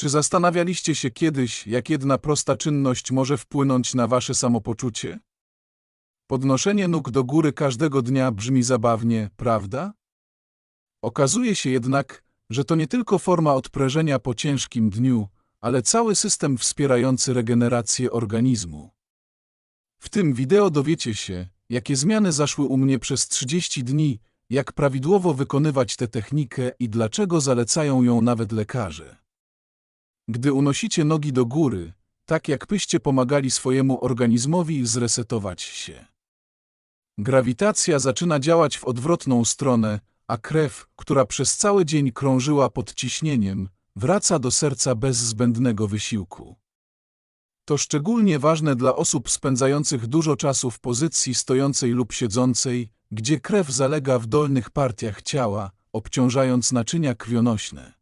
Czy zastanawialiście się kiedyś, jak jedna prosta czynność może wpłynąć na wasze samopoczucie? Podnoszenie nóg do góry każdego dnia brzmi zabawnie, prawda? Okazuje się jednak, że to nie tylko forma odprężenia po ciężkim dniu, ale cały system wspierający regenerację organizmu. W tym wideo dowiecie się, jakie zmiany zaszły u mnie przez 30 dni, jak prawidłowo wykonywać tę technikę i dlaczego zalecają ją nawet lekarze. Gdy unosicie nogi do góry, tak jakbyście pomagali swojemu organizmowi zresetować się. Grawitacja zaczyna działać w odwrotną stronę, a krew, która przez cały dzień krążyła pod ciśnieniem, wraca do serca bez zbędnego wysiłku. To szczególnie ważne dla osób spędzających dużo czasu w pozycji stojącej lub siedzącej, gdzie krew zalega w dolnych partiach ciała, obciążając naczynia krwionośne.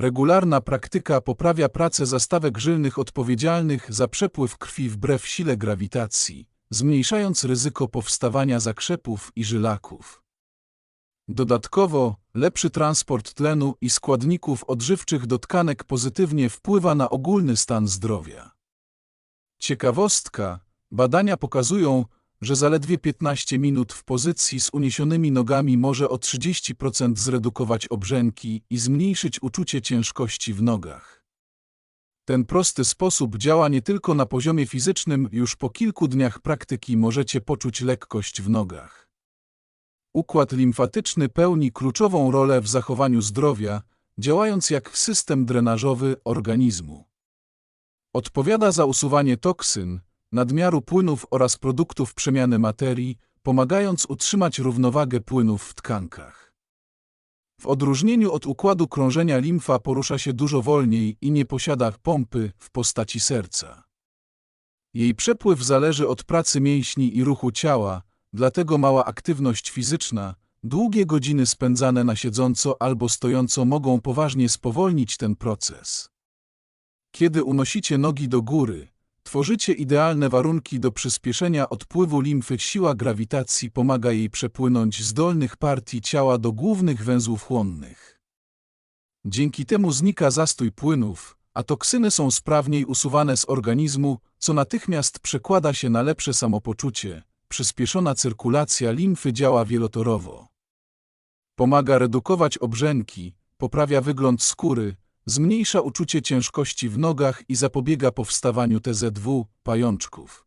Regularna praktyka poprawia pracę zastawek żylnych odpowiedzialnych za przepływ krwi wbrew sile grawitacji, zmniejszając ryzyko powstawania zakrzepów i żylaków. Dodatkowo, lepszy transport tlenu i składników odżywczych do tkanek pozytywnie wpływa na ogólny stan zdrowia. Ciekawostka, badania pokazują, że zaledwie 15 minut w pozycji z uniesionymi nogami może o 30% zredukować obrzęki i zmniejszyć uczucie ciężkości w nogach. Ten prosty sposób działa nie tylko na poziomie fizycznym, już po kilku dniach praktyki możecie poczuć lekkość w nogach. Układ limfatyczny pełni kluczową rolę w zachowaniu zdrowia, działając jak system drenażowy organizmu. Odpowiada za usuwanie toksyn, nadmiaru płynów oraz produktów przemiany materii, pomagając utrzymać równowagę płynów w tkankach. W odróżnieniu od układu krążenia limfa porusza się dużo wolniej i nie posiada pompy w postaci serca. Jej przepływ zależy od pracy mięśni i ruchu ciała, dlatego mała aktywność fizyczna, długie godziny spędzane na siedząco albo stojąco mogą poważnie spowolnić ten proces. Kiedy unosicie nogi do góry, tworzycie idealne warunki do przyspieszenia odpływu limfy. Siła grawitacji pomaga jej przepłynąć z dolnych partii ciała do głównych węzłów chłonnych. Dzięki temu znika zastój płynów, a toksyny są sprawniej usuwane z organizmu, co natychmiast przekłada się na lepsze samopoczucie. Przyspieszona cyrkulacja limfy działa wielotorowo. Pomaga redukować obrzęki, poprawia wygląd skóry, zmniejsza uczucie ciężkości w nogach i zapobiega powstawaniu TZW, pajączków.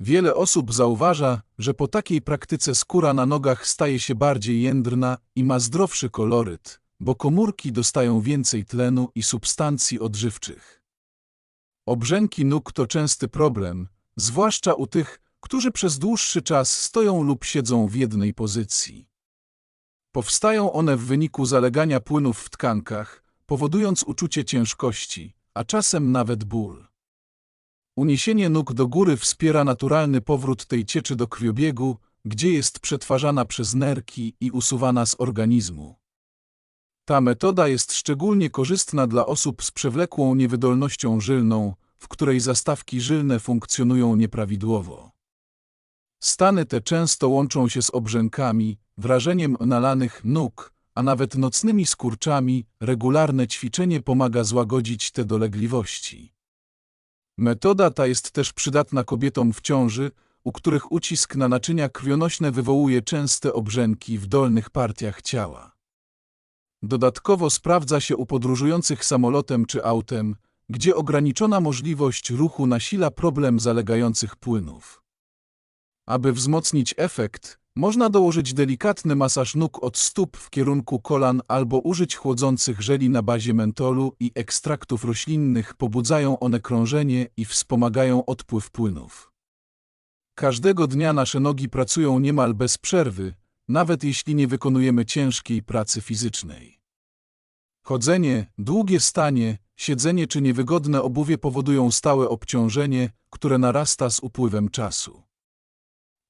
Wiele osób zauważa, że po takiej praktyce skóra na nogach staje się bardziej jędrna i ma zdrowszy koloryt, bo komórki dostają więcej tlenu i substancji odżywczych. Obrzęki nóg to częsty problem, zwłaszcza u tych, którzy przez dłuższy czas stoją lub siedzą w jednej pozycji. Powstają one w wyniku zalegania płynów w tkankach, powodując uczucie ciężkości, a czasem nawet ból. Uniesienie nóg do góry wspiera naturalny powrót tej cieczy do krwiobiegu, gdzie jest przetwarzana przez nerki i usuwana z organizmu. Ta metoda jest szczególnie korzystna dla osób z przewlekłą niewydolnością żylną, w której zastawki żylne funkcjonują nieprawidłowo. Stany te często łączą się z obrzękami, wrażeniem nalanych nóg, a nawet nocnymi skurczami, regularne ćwiczenie pomaga złagodzić te dolegliwości. Metoda ta jest też przydatna kobietom w ciąży, u których ucisk na naczynia krwionośne wywołuje częste obrzęki w dolnych partiach ciała. Dodatkowo sprawdza się u podróżujących samolotem czy autem, gdzie ograniczona możliwość ruchu nasila problem zalegających płynów. Aby wzmocnić efekt, można dołożyć delikatny masaż nóg od stóp w kierunku kolan albo użyć chłodzących żeli na bazie mentolu i ekstraktów roślinnych. Pobudzają one krążenie i wspomagają odpływ płynów. Każdego dnia nasze nogi pracują niemal bez przerwy, nawet jeśli nie wykonujemy ciężkiej pracy fizycznej. Chodzenie, długie stanie, siedzenie czy niewygodne obuwie powodują stałe obciążenie, które narasta z upływem czasu.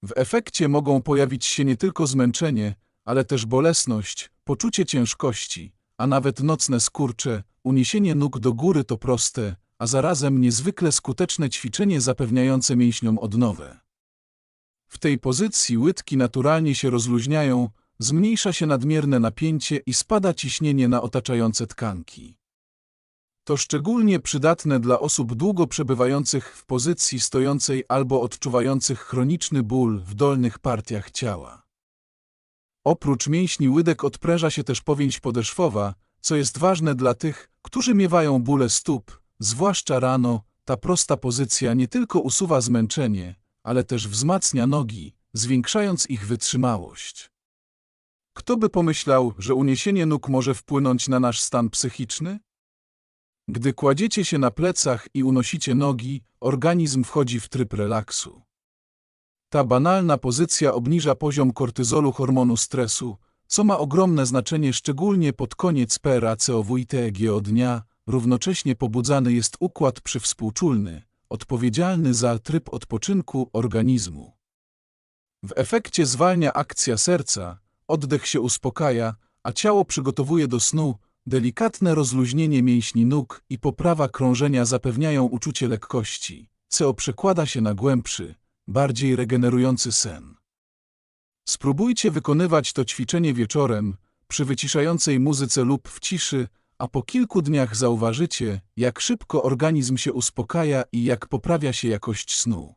W efekcie mogą pojawić się nie tylko zmęczenie, ale też bolesność, poczucie ciężkości, a nawet nocne skurcze, uniesienie nóg do góry to proste, a zarazem niezwykle skuteczne ćwiczenie zapewniające mięśniom odnowę. W tej pozycji łydki naturalnie się rozluźniają, zmniejsza się nadmierne napięcie i spada ciśnienie na otaczające tkanki. To szczególnie przydatne dla osób długo przebywających w pozycji stojącej albo odczuwających chroniczny ból w dolnych partiach ciała. Oprócz mięśni łydek odpręża się też powięź podeszwowa, co jest ważne dla tych, którzy miewają bóle stóp, zwłaszcza rano. Ta prosta pozycja nie tylko usuwa zmęczenie, ale też wzmacnia nogi, zwiększając ich wytrzymałość. Kto by pomyślał, że uniesienie nóg może wpłynąć na nasz stan psychiczny? Gdy kładziecie się na plecach i unosicie nogi, organizm wchodzi w tryb relaksu. Ta banalna pozycja obniża poziom kortyzolu hormonu stresu, co ma ogromne znaczenie szczególnie pod koniec PRACOWITEGO dnia, równocześnie pobudzany jest układ przywspółczulny, odpowiedzialny za tryb odpoczynku organizmu. W efekcie zwalnia akcja serca, oddech się uspokaja, a ciało przygotowuje do snu, delikatne rozluźnienie mięśni nóg i poprawa krążenia zapewniają uczucie lekkości, co przekłada się na głębszy, bardziej regenerujący sen. Spróbujcie wykonywać to ćwiczenie wieczorem, przy wyciszającej muzyce lub w ciszy, a po kilku dniach zauważycie, jak szybko organizm się uspokaja i jak poprawia się jakość snu.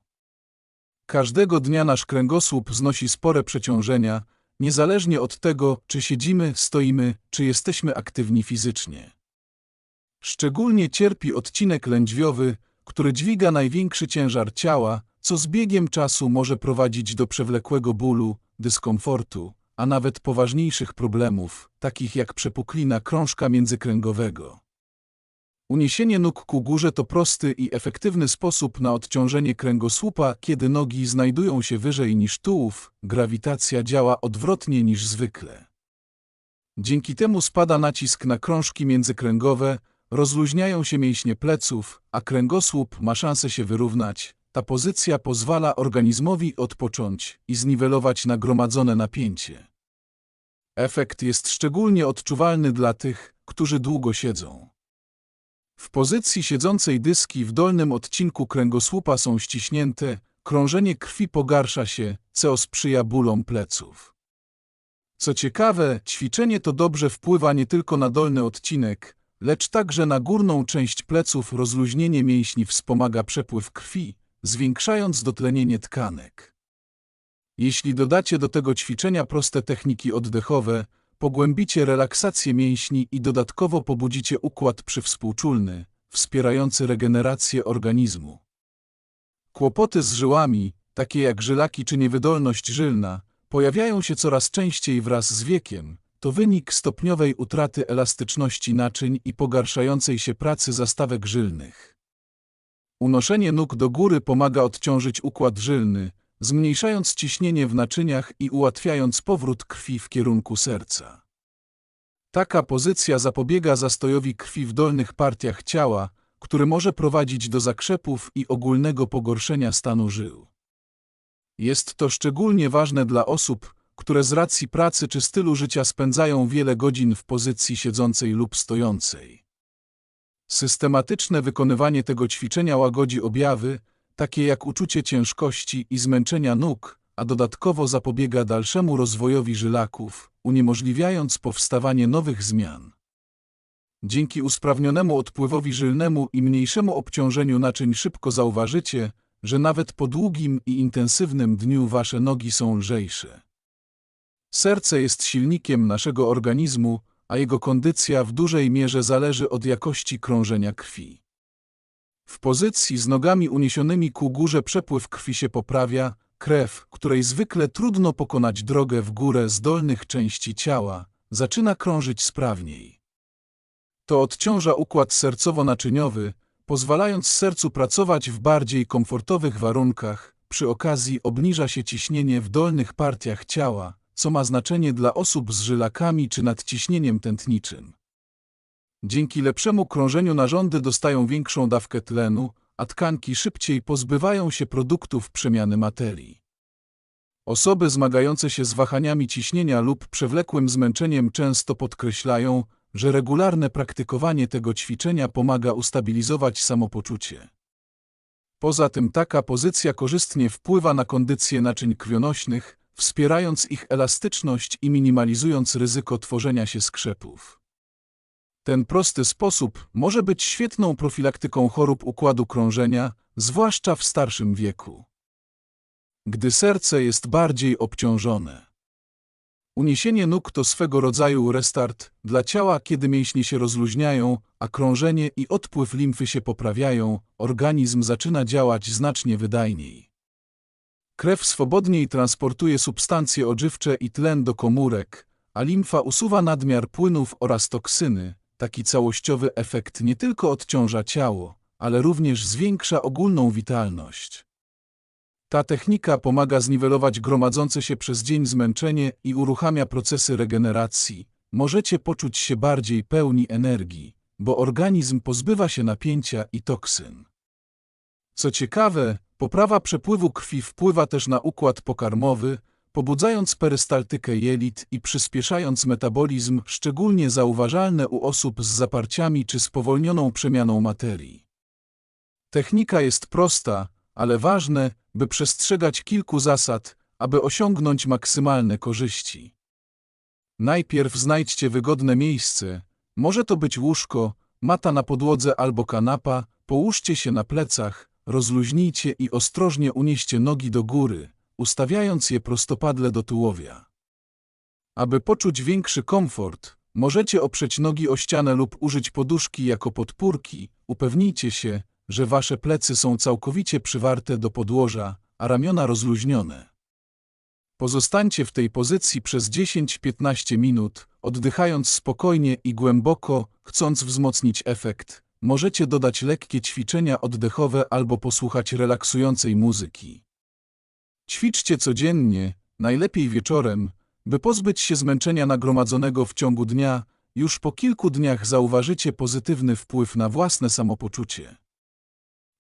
Każdego dnia nasz kręgosłup znosi spore przeciążenia, niezależnie od tego, czy siedzimy, stoimy, czy jesteśmy aktywni fizycznie. Szczególnie cierpi odcinek lędźwiowy, który dźwiga największy ciężar ciała, co z biegiem czasu może prowadzić do przewlekłego bólu, dyskomfortu, a nawet poważniejszych problemów, takich jak przepuklina krążka międzykręgowego. Uniesienie nóg ku górze to prosty i efektywny sposób na odciążenie kręgosłupa, kiedy nogi znajdują się wyżej niż tułów, grawitacja działa odwrotnie niż zwykle. Dzięki temu spada nacisk na krążki międzykręgowe, rozluźniają się mięśnie pleców, a kręgosłup ma szansę się wyrównać. Ta pozycja pozwala organizmowi odpocząć i zniwelować nagromadzone napięcie. Efekt jest szczególnie odczuwalny dla tych, którzy długo siedzą. W pozycji siedzącej dyski w dolnym odcinku kręgosłupa są ściśnięte, krążenie krwi pogarsza się, co sprzyja bólom pleców. Co ciekawe, ćwiczenie to dobrze wpływa nie tylko na dolny odcinek, lecz także na górną część pleców rozluźnienie mięśni wspomaga przepływ krwi, zwiększając dotlenienie tkanek. Jeśli dodacie do tego ćwiczenia proste techniki oddechowe, pogłębicie relaksację mięśni i dodatkowo pobudzicie układ przywspółczulny, wspierający regenerację organizmu. Kłopoty z żyłami, takie jak żylaki czy niewydolność żylna, pojawiają się coraz częściej wraz z wiekiem. To wynik stopniowej utraty elastyczności naczyń i pogarszającej się pracy zastawek żylnych. Unoszenie nóg do góry pomaga odciążyć układ żylny, zmniejszając ciśnienie w naczyniach i ułatwiając powrót krwi w kierunku serca. Taka pozycja zapobiega zastojowi krwi w dolnych partiach ciała, który może prowadzić do zakrzepów i ogólnego pogorszenia stanu żył. Jest to szczególnie ważne dla osób, które z racji pracy czy stylu życia spędzają wiele godzin w pozycji siedzącej lub stojącej. Systematyczne wykonywanie tego ćwiczenia łagodzi objawy, takie jak uczucie ciężkości i zmęczenia nóg, a dodatkowo zapobiega dalszemu rozwojowi żylaków, uniemożliwiając powstawanie nowych zmian. Dzięki usprawnionemu odpływowi żylnemu i mniejszemu obciążeniu naczyń szybko zauważycie, że nawet po długim i intensywnym dniu wasze nogi są lżejsze. Serce jest silnikiem naszego organizmu, a jego kondycja w dużej mierze zależy od jakości krążenia krwi. W pozycji z nogami uniesionymi ku górze przepływ krwi się poprawia, krew, której zwykle trudno pokonać drogę w górę z dolnych części ciała, zaczyna krążyć sprawniej. To odciąża układ sercowo-naczyniowy, pozwalając sercu pracować w bardziej komfortowych warunkach, przy okazji obniża się ciśnienie w dolnych partiach ciała, co ma znaczenie dla osób z żylakami czy nadciśnieniem tętniczym. Dzięki lepszemu krążeniu narządy dostają większą dawkę tlenu, a tkanki szybciej pozbywają się produktów przemiany materii. Osoby zmagające się z wahaniami ciśnienia lub przewlekłym zmęczeniem często podkreślają, że regularne praktykowanie tego ćwiczenia pomaga ustabilizować samopoczucie. Poza tym taka pozycja korzystnie wpływa na kondycję naczyń krwionośnych, wspierając ich elastyczność i minimalizując ryzyko tworzenia się skrzepów. Ten prosty sposób może być świetną profilaktyką chorób układu krążenia, zwłaszcza w starszym wieku. Gdy serce jest bardziej obciążone. Uniesienie nóg to swego rodzaju restart dla ciała, kiedy mięśnie się rozluźniają, a krążenie i odpływ limfy się poprawiają, organizm zaczyna działać znacznie wydajniej. Krew swobodniej transportuje substancje odżywcze i tlen do komórek, a limfa usuwa nadmiar płynów oraz toksyny. Taki całościowy efekt nie tylko odciąża ciało, ale również zwiększa ogólną witalność. Ta technika pomaga zniwelować gromadzące się przez dzień zmęczenie i uruchamia procesy regeneracji. Możecie poczuć się bardziej pełni energii, bo organizm pozbywa się napięcia i toksyn. Co ciekawe, poprawa przepływu krwi wpływa też na układ pokarmowy, pobudzając perystaltykę jelit i przyspieszając metabolizm, szczególnie zauważalne u osób z zaparciami czy spowolnioną przemianą materii. Technika jest prosta, ale ważne, by przestrzegać kilku zasad, aby osiągnąć maksymalne korzyści. Najpierw znajdźcie wygodne miejsce, może to być łóżko, mata na podłodze albo kanapa, połóżcie się na plecach, rozluźnijcie i ostrożnie unieście nogi do góry, ustawiając je prostopadle do tułowia. Aby poczuć większy komfort, możecie oprzeć nogi o ścianę lub użyć poduszki jako podpórki. Upewnijcie się, że wasze plecy są całkowicie przywarte do podłoża, a ramiona rozluźnione. Pozostańcie w tej pozycji przez 10-15 minut, oddychając spokojnie i głęboko, chcąc wzmocnić efekt. Możecie dodać lekkie ćwiczenia oddechowe albo posłuchać relaksującej muzyki. Ćwiczcie codziennie, najlepiej wieczorem, by pozbyć się zmęczenia nagromadzonego w ciągu dnia, już po kilku dniach zauważycie pozytywny wpływ na własne samopoczucie.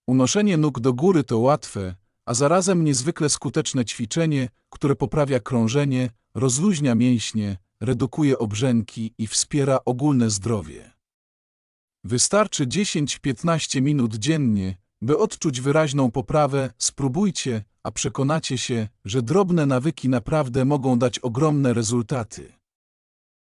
Unoszenie nóg do góry to łatwe, a zarazem niezwykle skuteczne ćwiczenie, które poprawia krążenie, rozluźnia mięśnie, redukuje obrzęki i wspiera ogólne zdrowie. Wystarczy 10-15 minut dziennie, by odczuć wyraźną poprawę, spróbujcie, a przekonacie się, że drobne nawyki naprawdę mogą dać ogromne rezultaty.